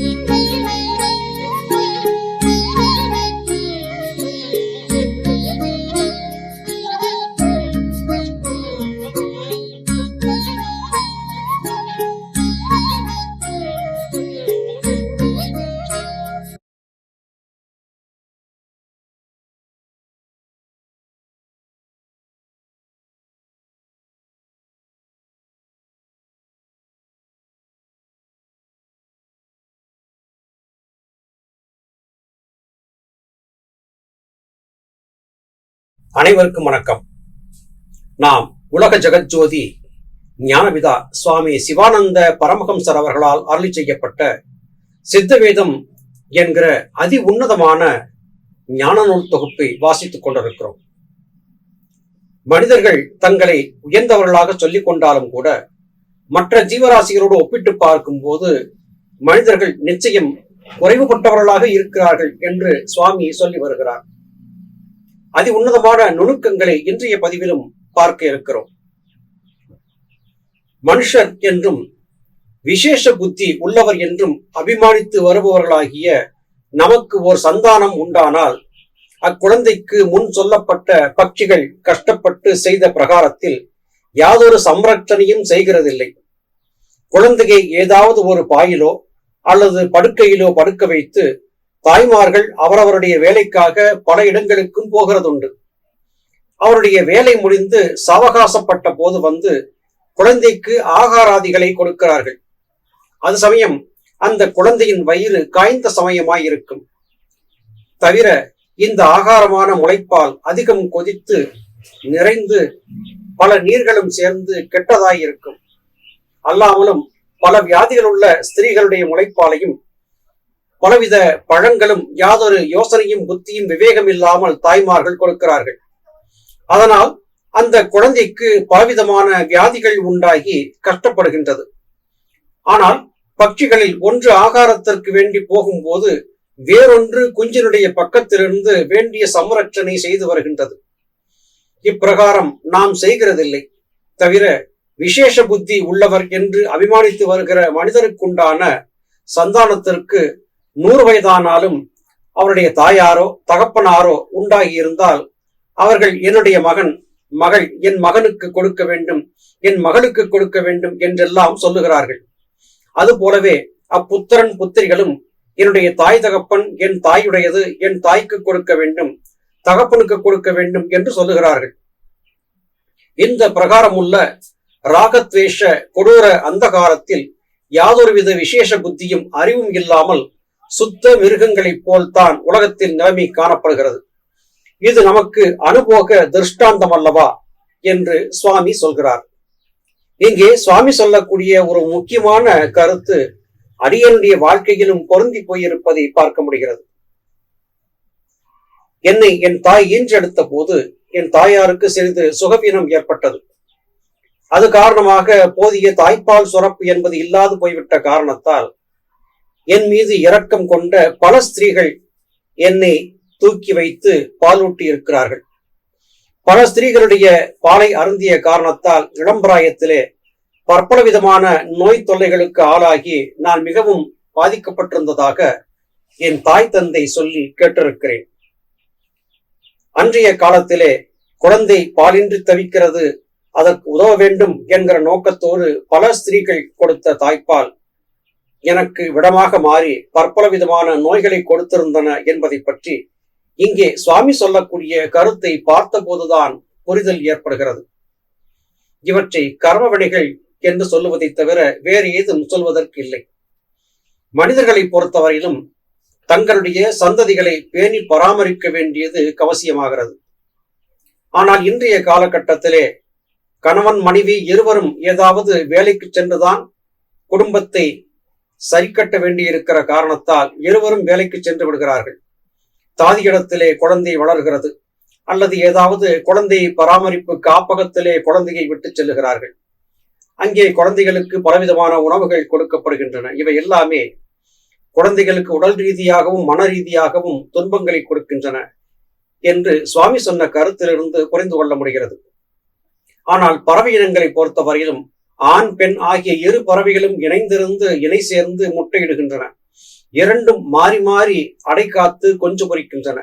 You. அனைவருக்கும் வணக்கம். நாம் உலக ஜெகஜோதி ஞானவிதா சுவாமி சிவானந்த பரமஹம்சர் அவர்களால் அருளி செய்யப்பட்ட சித்தவேதம் என்கிற அதி உன்னதமான ஞான நூல் தொகுப்பை வாசித்துக் கொண்டிருக்கிறோம். மனிதர்கள் தங்களை உயர்ந்தவர்களாக சொல்லிக் கொண்டாலும் கூட மற்ற ஜீவராசிகளோடு ஒப்பிட்டு பார்க்கும் போது மனிதர்கள் நிச்சயம் குறைவுபட்டவர்களாக இருக்கிறார்கள் என்று சுவாமி சொல்லி வருகிறார். அதி உன்னதமான நுணுக்கங்களை இன்றைய பதிவிலும் பார்க்க இருக்கிறோம். மனுஷர் என்றும் விசேஷ புத்தி உள்ளவர் என்றும் அபிமானித்து வருபவர்களாகிய நமக்கு ஓர் சந்தானம் உண்டானால் அக்குழந்தைக்கு முன் சொல்லப்பட்ட பட்சிகள் கஷ்டப்பட்டு செய்த பிரகாரத்தில் யாதொரு சம்ரட்சணையும் செய்கிறதில்லை. குழந்தையை ஏதாவது ஒரு பாயிலோ அல்லது படுக்கையிலோ படுக்க வைத்து தாய்மார்கள் அவரவருடைய வேலைக்காக பல இடங்களுக்கும் போகிறதுண்டு. அவருடைய வேலை முடிந்து சாவகாசப்பட்ட போது வந்து குழந்தைக்கு ஆகாராதிகளை கொடுக்கிறார்கள். அது சமயம் அந்த குழந்தையின் வயிறு காய்ந்த சமயமாய் இருக்கும் தவிர இந்த ஆகாரமான முளைப்பால் அதிகம் கொதித்து நிறைந்து பல நீர்களும் சேர்ந்து கெட்டதாய் இருக்கும் அல்லாமலும் பல வியாதிகள் உள்ள ஸ்திரீகளுடைய முளைப்பாலையும் பலவித பழங்களும் யாதொரு யோசனையும் புத்தியும் விவேகம் இல்லாமல் தாய்மார்கள் கொடுக்கிறார்கள். அதனால் அந்த குழந்தைக்கு பலவிதமான வியாதிகள் உண்டாகி கஷ்டப்படுகின்றது. ஆனால் பட்சிகளில் ஒன்று ஆகாரத்திற்கு வேண்டி போகும்போது வேறொன்று குஞ்சினுடைய பக்கத்திலிருந்து வேண்டிய சமரட்சணை செய்து வருகின்றது. இப்பிரகாரம் நாம் செய்கிறதில்லை. தவிர விசேஷ புத்தி உள்ளவர் என்று அபிமானித்து வருகிற மனிதருக்குண்டான சந்தானத்திற்கு நூறு வயதானாலும் அவருடைய தாயாரோ தகப்பனாரோ உண்டாகி இருந்தால் அவர்கள் என்னுடைய மகன் மகள் என் மகனுக்கு கொடுக்க வேண்டும் என் மகளுக்கு கொடுக்க வேண்டும் என்றெல்லாம் சொல்லுகிறார்கள். அது போலவே அப்புத்திரன் புத்திரிகளும் என்னுடைய தாய் தகப்பன் என் தாயுடையது என் தாய்க்கு கொடுக்க வேண்டும் தகப்பனுக்கு கொடுக்க வேண்டும் என்று சொல்லுகிறார்கள். இந்த பிரகாரம் உள்ள ராகத்வேஷ கொடூர அந்தகாரத்தில் யாதொரு வித விசேஷ புத்தியும் அறிவும் இல்லாமல் சுத்த மிருகங்களைப் போல்தான் உலகத்தில் நிலைமை காணப்படுகிறது. இது நமக்கு அனுபோக திருஷ்டாந்தம் அல்லவா? என்று சுவாமி சொல்கிறார். இங்கே சுவாமி சொல்லக்கூடிய ஒரு முக்கியமான கருத்து அடியனுடைய வாழ்க்கையிலும் பொருந்தி போயிருப்பதை பார்க்க முடிகிறது. என்னை என் தாய் ஈன்றெடுத்த போது என் தாயாருக்கு சிறிது சுகவீனம் ஏற்பட்டது. அது காரணமாக போதிய தாய்ப்பால் சுரப்பு என்பது இல்லாது போய்விட்ட காரணத்தால் என் மீது இரக்கம் கொண்ட பல ஸ்திரீகள் என்னை தூக்கி வைத்து பாலூட்டி இருக்கிறார்கள் பல ஸ்திரீகளுடைய பாலை அருந்திய காரணத்தால் இளம்பிராயத்திலே பற்பல விதமான நோய் தொல்லைகளுக்கு ஆளாகி நான் மிகவும் பாதிக்கப்பட்டிருந்ததாக என் தாய் தந்தை சொல்லி கேட்டிருக்கிறேன். அன்றைய காலத்திலே குழந்தை பாலின்றி தவிக்கிறது அதற்கு உதவ வேண்டும் என்கிற நோக்கத்தோடு பல ஸ்திரீகள் கொடுத்த தாய்ப்பால் எனக்கு விடமாக மாறி பற்பல விதமான நோய்களை கொடுத்திருந்தன என்பதை பற்றி இங்கே சுவாமி சொல்லக்கூடிய கருத்தை பார்த்தபோதுதான் புரிதல் ஏற்படுகிறது. இவற்றை கர்மவினைகள் என்று சொல்லுவதை தவிர வேறு ஏதும் சொல்வதற்கு இல்லை. மனிதர்களை பொறுத்தவரையிலும் தங்களுடைய சந்ததிகளை பேணி பராமரிக்க வேண்டியது கவசியமாகிறது. ஆனால் இன்றைய காலகட்டத்திலே கணவன் மனைவி இருவரும் ஏதாவது வேலைக்கு சென்றுதான் குடும்பத்தை சரிக்கட்ட வேண்டியிருக்கிற காரணத்தால் இருவரும் வேலைக்கு சென்று விடுகிறார்கள். தாதியிடத்திலே குழந்தை வளர்கிறது. அல்லது ஏதாவது குழந்தை பராமரிப்பு காப்பகத்திலே குழந்தையை விட்டு செல்லுகிறார்கள். அங்கே குழந்தைகளுக்கு பலவிதமான உணவுகள் கொடுக்கப்படுகின்றன. இவை எல்லாமே குழந்தைகளுக்கு உடல் ரீதியாகவும் மன ரீதியாகவும் துன்பங்களை கொடுக்கின்றன என்று சுவாமி சொன்ன கருத்திலிருந்து புரிந்து கொள்ள முடிகிறது. ஆனால் பறவை இனங்களை பொறுத்தவரையிலும் ஆண் பெண் ஆகிய இரு பறவைகளும் இணைந்திருந்து இணை சேர்ந்து முட்டையிடுகின்றன. இரண்டும் மாறி மாறி அடை காத்து கொஞ்சு பொறிக்கின்றன.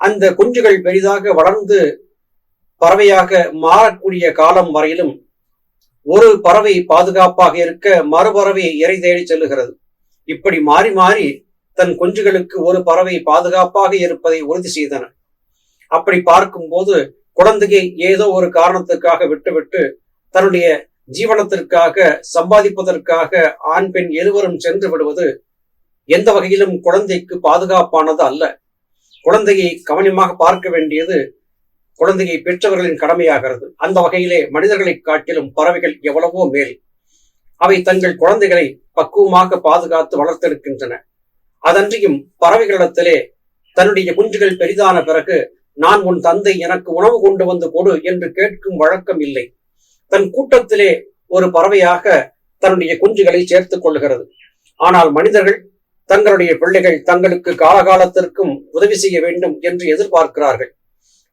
அந்த குஞ்சுகள் பெரிதாக வளர்ந்து பறவையாக மாறக்கூடிய காலம் வரையிலும் ஒரு பறவை பாதுகாப்பாக இருக்க மறுபறவை இறை தேடி செல்லுகிறது. இப்படி மாறி மாறி தன் குஞ்சுகளுக்கு ஒரு பறவை பாதுகாப்பாக இருப்பதை உறுதி செய்தன. அப்படி பார்க்கும்போது குழந்தையை ஏதோ ஒரு காரணத்துக்காக விட்டுவிட்டு தன்னுடைய ஜீவனத்திற்காக சம்பாதிப்பதற்காக ஆண் பெண் இருவரும் சென்று விடுவது எந்த வகையிலும் குழந்தைக்கு பாதுகாப்பானது அல்ல. குழந்தையை கவனமாக பார்க்க வேண்டியது குழந்தையை பெற்றவர்களின் கடமையாகிறது. அந்த வகையிலே மனிதர்களை காட்டிலும் பறவைகள் எவ்வளவோ மேல். அவை தங்கள் குழந்தைகளை பக்குவமாக பாதுகாத்து வளர்த்தெடுக்கின்றன. அதன்றியும் பறவைகளிடத்திலே தன்னுடைய குஞ்சுகள் பெரிதான பிறகு நான் உன் தந்தை எனக்கு உணவு கொண்டு வந்து கொடு என்று கேட்கும் வழக்கம் இல்லை. தன் கூட்டத்திலே ஒரு பறவையாக தன்னுடைய குஞ்சுகளை சேர்த்துக் கொள்கிறது ஆனால் மனிதர்கள் தங்களுடைய பிள்ளைகள் தங்களுக்கு காலகாலத்திற்கும் உதவி செய்ய வேண்டும் என்று எதிர்பார்க்கிறார்கள்.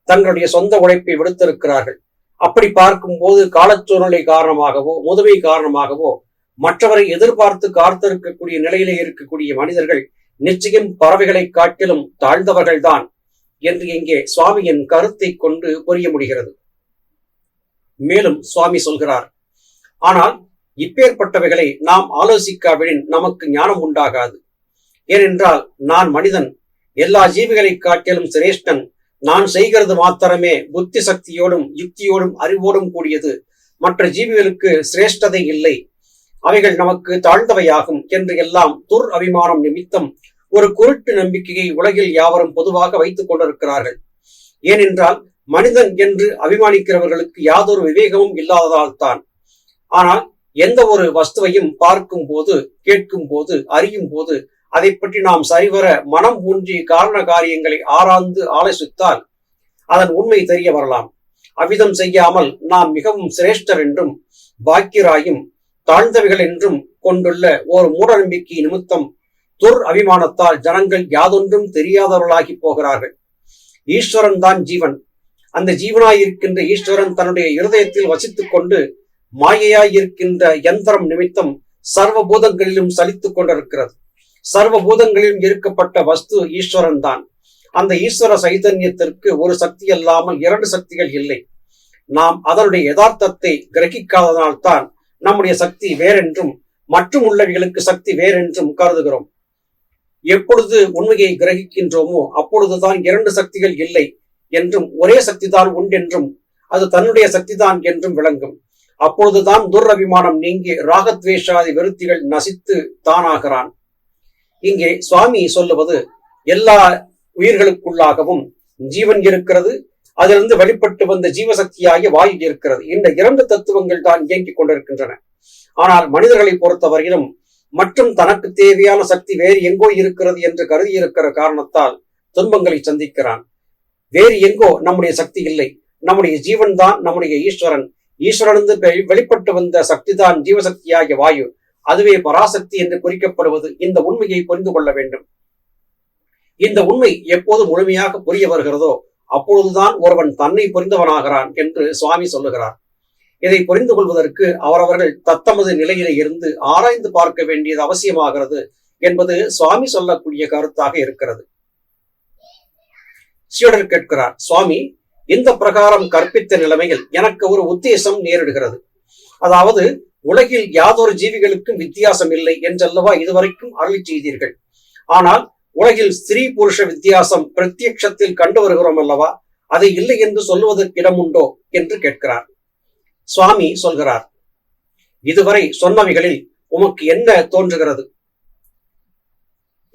தங்களுடைய சொந்த உழைப்பை விடுத்திருக்கிறார்கள். அப்படி பார்க்கும் போது காலச்சூழ்நிலை காரணமாகவோ முதுமை காரணமாகவோ மற்றவரை எதிர்பார்த்து காத்திருக்கக்கூடிய நிலையிலே இருக்கக்கூடிய மனிதர்கள் நிச்சயம் பறவைகளை காட்டிலும் தாழ்ந்தவர்கள்தான் என்று இங்கே சுவாமியின் கருத்தை கொண்டு புரிய முடிகிறது. மேலும் சுவாமி சொல்கிறார். ஆனால் இப்பேற்பட்டவைகளை நாம் ஆலோசிக்காவிடின் நமக்கு ஞானம் உண்டாகாது. ஏனென்றால் நான் மனிதன் எல்லா ஜீவிகளை காட்டிலும் சிரேஷ்டன் நான் செய்கிறது மாத்திரமே புத்தி சக்தியோடும் யுக்தியோடும் அறிவோடும் கூடியது. மற்ற ஜீவிகளுக்கு சிரேஷ்டதை இல்லை. அவைகள் நமக்கு தாழ்ந்தவையாகும் என்று எல்லாம் துர் அபிமானம் நிமித்தம் ஒரு குருட்டு நம்பிக்கையை உலகில் யாவரும் பொதுவாக வைத்துக் கொண்டிருக்கிறார்கள். ஏனென்றால் மனிதன் என்று அபிமானிக்கிறவர்களுக்கு யாதொரு விவேகமும் இல்லாததால் தான் ஆனால் எந்த ஒரு வஸ்துவையும் பார்க்கும் போது கேட்கும் போது அறியும் போது அதை பற்றி நாம் சரிவர மனம் ஊன்றி காரண காரியங்களை ஆராய்ந்து ஆலோசித்தால் அதன் உண்மை தெரிய வரலாம். அவ்விதம் செய்யாமல் நாம் மிகவும் சிரேஷ்டர் என்றும் பாக்கியராயும் தாழ்ந்தவைகள் என்றும் கொண்டுள்ள ஒரு மூடநம்பிக்கை நிமித்தம் துர் அபிமானத்தால் ஜனங்கள் யாதொன்றும் தெரியாதவர்களாகி போகிறார்கள். ஈஸ்வரன் தான் ஜீவன். அந்த ஜீவனாயிருக்கின்ற ஈஸ்வரன் தன்னுடைய இருதயத்தில் வசித்துக் கொண்டு மாயையாயிருக்கின்ற யந்திரம் நிமித்தம் சர்வ பூதங்களிலும் சலித்துக் கொண்டிருக்கிறது. சர்வ பூதங்களிலும் இருக்கப்பட்ட வஸ்து ஈஸ்வரன் தான் அந்த ஈஸ்வர சைதன்யத்திற்கு ஒரு சக்தி அல்லாமல் இரண்டு சக்திகள் இல்லை. நாம் அதனுடைய யதார்த்தத்தை கிரகிக்காததனால்தான் நம்முடைய சக்தி வேறென்றும் மற்றும் உள்ளவைகளுக்கு சக்தி வேறென்றும் கருதுகிறோம். எப்பொழுது உண்மையை கிரகிக்கின்றோமோ அப்பொழுதுதான் இரண்டு சக்திகள் இல்லை. என்றும் ஒரே சக்திதான் உண்டென்றும் அது தன்னுடைய சக்திதான் என்றும் விளங்கும். அப்பொழுதுதான் துர்ரபிமானம் நீங்கி ராகத்வேஷாதி விருத்திகள் நசித்து தானாகிறான். இங்கே சுவாமி சொல்லுவது எல்லா உயிர்களுக்குள்ளாகவும் ஜீவன் இருக்கிறது அதிலிருந்து வெளிப்பட்டு வந்த ஜீவசக்தியாகிய வாயு இருக்கிறது. இந்த இரண்டு தத்துவங்கள் தான் இயங்கிக் கொண்டிருக்கின்றன. ஆனால் மனிதர்களை பொறுத்தவரையிலும் மற்றும் தனக்கு தேவையான சக்தி வேறு எங்கோ இருக்கிறது என்று கருதி இருக்கிற காரணத்தால் துன்பங்களை சந்திக்கிறான். வேறு எங்கோ நம்முடைய சக்தி இல்லை. நம்முடைய ஜீவன் தான் நம்முடைய ஈஸ்வரன். ஈஸ்வரனிருந்து வெளிப்பட்டு வந்த சக்தி தான் ஜீவசக்தியாகிய வாயு. அதுவே பராசக்தி என்று குறிக்கப்படுவது இந்த உண்மையை புரிந்து கொள்ள வேண்டும். இந்த உண்மை எப்போது முழுமையாக புரிய வருகிறதோ அப்பொழுதுதான் ஒருவன் தன்னை புரிந்தவனாகிறான் என்று சுவாமி சொல்லுகிறார். இதை புரிந்து கொள்வதற்கு அவரவர்கள் தத்தமது நிலையில இருந்து ஆராய்ந்து பார்க்க வேண்டியது அவசியமாகிறது என்பது சுவாமி சொல்லக்கூடிய கருத்தாக இருக்கிறது. சீடர் கேட்கிறார் சுவாமி இந்த பிரகாரம் கற்பித்த நிலைமையில் எனக்கு ஒரு உத்தேசம் நேரிடுகிறது. அதாவது உலகில் யாதொரு ஜீவிகளுக்கும் வித்தியாசம் இல்லை என்றல்லவா இதுவரைக்கும் அருள் செய்தீர்கள். ஆனால் உலகில் ஸ்திரீ புருஷ வித்தியாசம் பிரத்யக்ஷத்தில் கண்டு வருகிறோம் அல்லவா? அது இல்லை என்று சொல்லுவதற்கு இடம் உண்டோ? என்று கேட்கிறார். சுவாமி சொல்கிறார் இதுவரை சொன்னவைகளில் உமக்கு என்ன தோன்றுகிறது?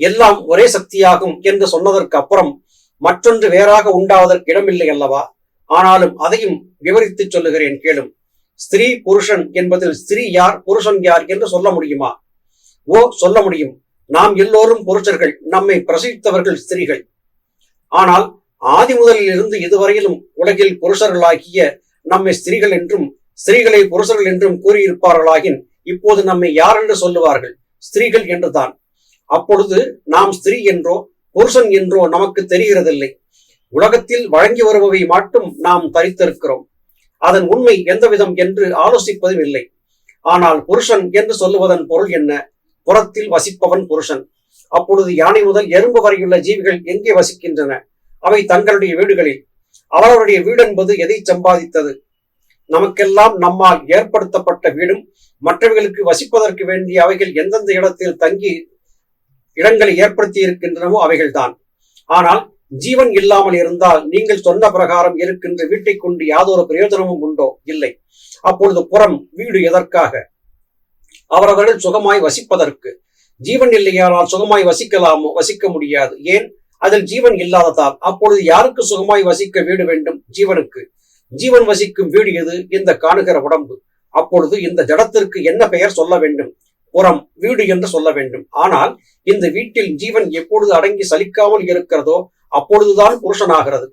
எல்லாம் ஒரே சக்தியாகும் என்று சொன்னதற்கு அப்புறம் மற்றொன்று வேறாக உண்டாவதற்கு இடமில்லை அல்லவா? ஆனாலும் அதையும் விவரித்து சொல்லுகிறேன் கேளும். ஸ்திரீ புருஷன் என்பதில் ஸ்திரீ யார் புருஷன் யார் என்று சொல்ல முடியுமா? ஓ சொல்ல முடியும். நாம் எல்லோரும் புருஷர்கள் நம்மை பிரசித்தவர்கள் ஸ்திரீகள். ஆனால் ஆதி முதலில் இருந்து இதுவரையிலும் உலகில் புருஷர்களாகிய நம்மை ஸ்திரீகள் என்றும் ஸ்திரீகளை புருஷர்கள் என்றும் கூறியிருப்பார்களாகின் இப்போது நம்மை யார் என்று சொல்லுவார்கள்? ஸ்திரீகள் என்றுதான். அப்பொழுது நாம் ஸ்திரீ என்றோ புருஷன் என்றோ நமக்கு தெரிகிறதில்லை. உலகத்தில் வழங்கி வருபவை மட்டும் நாம் தரித்திருக்கிறோம். அதன் உண்மை எந்த விதம் என்று ஆலோசிப்பதும் இல்லை. ஆனால் புருஷன் என்று சொல்லுவதன் பொருள் என்ன? புறத்தில் வசிப்பவன் புருஷன். அப்பொழுது யானை முதல் எறும்பு வரையுள்ள ஜீவிகள் எங்கே வசிக்கின்றன? அவை தங்களுடைய வீடுகளில். அவரவருடைய வீடு என்பது எதை சம்பாதித்தது? நமக்கெல்லாம் நம்மால் ஏற்படுத்தப்பட்ட வீடும் மற்றவர்களுக்கு வசிப்பதற்கு வேண்டிய அவைகள் எந்தெந்த இடத்தில் தங்கி இடங்களை ஏற்படுத்தி இருக்கின்றனவோ அவைகள்தான். ஆனால் ஜீவன் இல்லாமல் இருந்தால் நீங்கள் சொன்ன பிரகாரம் இருக்கின்ற வீட்டை கொண்டு யாதொரு பிரயோஜனமும் உண்டோ? இல்லை. அப்பொழுது புறம் வீடு எதற்காக? அவரவர்கள் சுகமாய் வசிப்பதற்கு. ஜீவன் இல்லையானால் சுகமாய் வசிக்கலாமோ? வசிக்க முடியாது. ஏன்? அதில் ஜீவன் இல்லாததால். அப்பொழுது யாருக்கு சுகமாய் வசிக்க வீடு வேண்டும்? ஜீவனுக்கு. ஜீவன் வசிக்கும் வீடு எது? இந்த காணுகிற உடம்பு. அப்பொழுது இந்த ஜடத்திற்கு என்ன பெயர் சொல்ல வேண்டும்? உரம் வீடு என்று சொல்ல வேண்டும். ஆனால் இந்த வீட்டில் ஜீவன் எப்பொழுது அடங்கி சலிக்காமல் இருக்கிறதோ அப்பொழுதுதான் புருஷனாகிறது.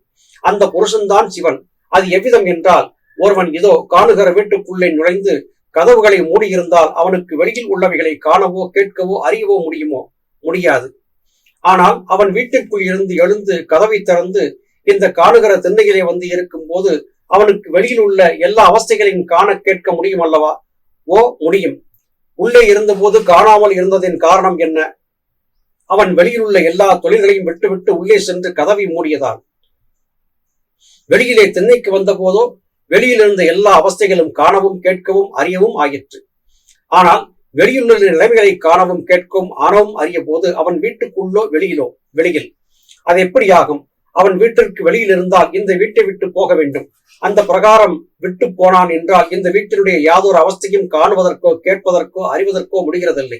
அந்த புருஷன்தான் சிவன். அது எவ்விதம் என்றால் ஒருவன் இதோ காணுகிற வீட்டுக்குள்ளே நுழைந்து கதவுகளை மூடியிருந்தால் அவனுக்கு வெளியில் உள்ளவைகளை காணவோ கேட்கவோ அறியவோ முடியுமோ? முடியாது. ஆனால் அவன் வீட்டிற்குள் இருந்து எழுந்து கதவை திறந்து இந்த காணுகிற திண்ணையிலே வந்து இருக்கும் போது அவனுக்கு வெளியில் உள்ள எல்லா அவஸ்தைகளையும் காண கேட்க முடியும் அல்லவா? ஓ முடியும். உள்ளே இருந்தபோது காணாமல் இருந்ததின் காரணம் என்ன? அவன் வெளியில் உள்ள எல்லா தொழில்களையும் விட்டுவிட்டு உள்ளே சென்று கதவை மூடியதான் வெளியிலே திண்ணைக்கு வந்த போதோ வெளியில் இருந்த எல்லா அவஸ்தைகளும் காணவும் கேட்கவும் அறியவும் ஆயிற்று. ஆனால் வெளியுள்ள நிலைமைகளை காணவும் கேட்கவும் ஆனவும் அறிய போது அவன் வீட்டுக்குள்ளோ வெளியிலோ வெளியில். அது எப்படி ஆகும் அவன் வீட்டிற்கு வெளியில் இருந்தால் இந்த வீட்டை விட்டு போக வேண்டும். அந்த பிரகாரம் விட்டு போனான் என்றால் இந்த வீட்டினுடைய யாதொரு அவஸ்தையும் காணுவதற்கோ கேட்பதற்கோ அறிவதற்கோ முடிகிறதில்லை.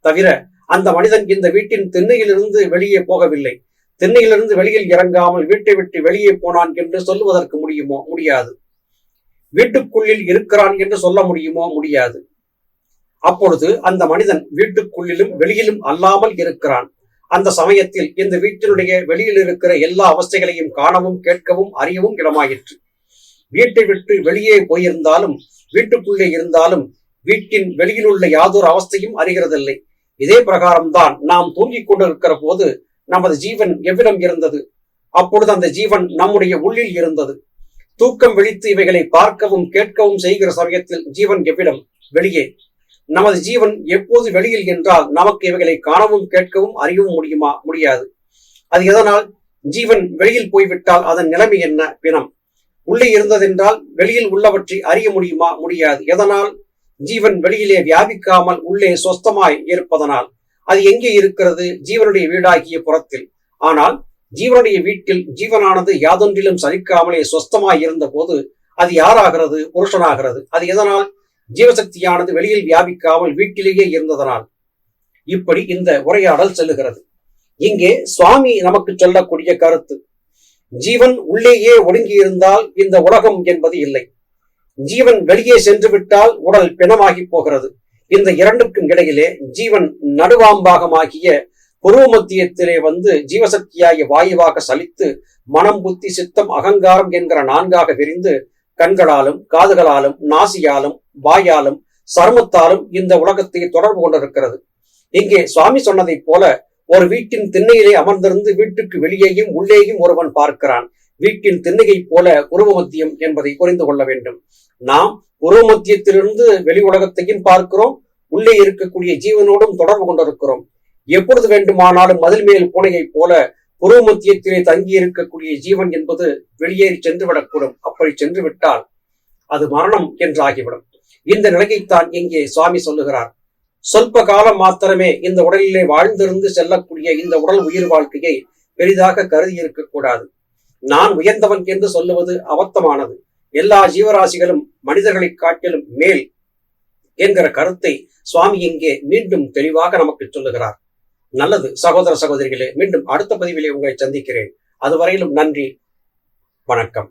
தவிர அந்த மனிதன் இந்த வீட்டின் திண்ணையிலிருந்து வெளியே போகவில்லை. திண்ணையிலிருந்து வெளியில் இறங்காமல் வீட்டை விட்டு வெளியே போனான் என்று சொல்லுவதற்கு முடியுமோ? முடியாது. வீட்டுக்குள்ளில் இருக்கிறான் என்று சொல்ல முடியுமோ? முடியாது. அப்பொழுது அந்த மனிதன் வீட்டுக்குள்ளிலும் வெளியிலும் அல்லாமல் இருக்கிறான். அந்த சமயத்தில் இந்த வீட்டினுடைய வெளியில் இருக்கிற எல்லா அவஸ்தைகளையும் காணவும் கேட்கவும் அறியவும் இடமாயிற்று. வீட்டை விட்டு வெளியே போயிருந்தாலும் வீட்டுக்குள்ளே இருந்தாலும் வீட்டின் வெளியில் உள்ள யாதொரு அவஸ்தையும் அறிகிறதில்லை. இதே பிரகாரம்தான் நாம் தூங்கிக் கொண்டிருக்கிற போது நமது ஜீவன் எவ்விடம் இருந்தது? அப்பொழுது அந்த ஜீவன் நம்முடைய உள்ளில் இருந்தது. தூக்கம் விழித்து இவைகளை பார்க்கவும் கேட்கவும் செய்கிற சமயத்தில் ஜீவன் எவ்விடம்? வெளியே. நமது ஜீவன் எப்போது வெளியில் என்றால் நமக்கு இவைகளை காணவும் கேட்கவும் அறியவும் முடியுமா? முடியாது. அது எதனால்? ஜீவன் வெளியில் போய்விட்டால் அதன் நிலைமை என்ன? பிணம். உள்ளே இருந்ததென்றால் வெளியில் உள்ளவற்றை அறிய முடியுமா? முடியாது. எதனால்? ஜீவன் வெளியிலே வியாபிக்காமல் உள்ளே சொஸ்தமாய் இருப்பதனால். அது எங்கே இருக்கிறது? ஜீவனுடைய வீடாகிய புறத்தில். ஆனால் ஜீவனுடைய வீட்டில் ஜீவனானது யாதொன்றிலும் சலிக்காமலே சொஸ்தமாய் இருந்த போது அது யாராகிறது? புருஷனாகிறது. அது எதனால்? ஜீவசக்தியானது வெளியில் வியாபிக்காமல் வீட்டிலேயே இருந்ததனால். இப்படி இந்த உரையாடல் செல்லுகிறது. இங்கே சுவாமி நமக்கு சொல்லக்கூடிய கருத்து. ஜீவன் உள்ளேயே ஒடுங்கி இருந்தால் இந்த உலகம் என்பது இல்லை. ஜீவன் வெளியே சென்று விட்டால் உடல் பிணமாகி போகிறது. இந்த இரண்டுக்கும் இடையிலே ஜீவன் நடுவாம்பாகமாகிய புருவ மத்தியத்திலே வந்து ஜீவசக்தியாகிய வாயுவாக சலித்து மனம் புத்தி சித்தம் அகங்காரம் என்கிற நான்காக விரிந்து கண்களாலும் காதுகளாலும் நாசியாலும் வாயாலும் சருமத்தாலும் இந்த உலகத்தை தொடர்பு கொண்டிருக்கிறது. இங்கே சுவாமி சொன்னதைப் போல ஒரு வீட்டின் திண்ணையிலே அமர்ந்திருந்து வீட்டுக்கு வெளியேயும் உள்ளேயும் ஒருவன் பார்க்கிறான். வீட்டின் திண்ணையைப் போல உருவமத்தியம் என்பதை புரிந்து கொள்ள வேண்டும். நாம் உருவமத்தியத்திலிருந்து வெளி உலகத்தையும் பார்க்கிறோம் உள்ளே இருக்கக்கூடிய ஜீவனோடும் தொடர்பு கொண்டிருக்கிறோம். எப்பொழுது வேண்டுமானாலும் மதில் மேல் பூனையைப் போல புருவமத்தியத்திலே தங்கி இருக்கக்கூடிய ஜீவன் என்பது வெளியேறி சென்று விடக்கூடும் அப்படி சென்று விட்டால் அது மரணம் என்றாகிவிடும். இந்த நிலையைத்தான் இங்கே சுவாமி சொல்லுகிறார். சொல்ப காலம் மாத்திரமே இந்த உடலிலே வாழ்ந்திருந்து செல்லக்கூடிய இந்த உடல் உயிர் வாழ்க்கையை பெரிதாக கருதி இருக்கக்கூடாது. நான் உயர்ந்தவன் என்று சொல்லுவது அபத்தமானது. எல்லா ஜீவராசிகளும் மனிதர்களை காட்டிலும் மேல் என்கிற கருத்தை சுவாமி இங்கே மீண்டும் தெளிவாக நமக்கு சொல்லுகிறார். நல்லது சகோதர சகோதரிகளே மீண்டும் அடுத்த பதிவிலே உங்களை சந்திக்கிறேன். அதுவரையிலும் நன்றி வணக்கம்.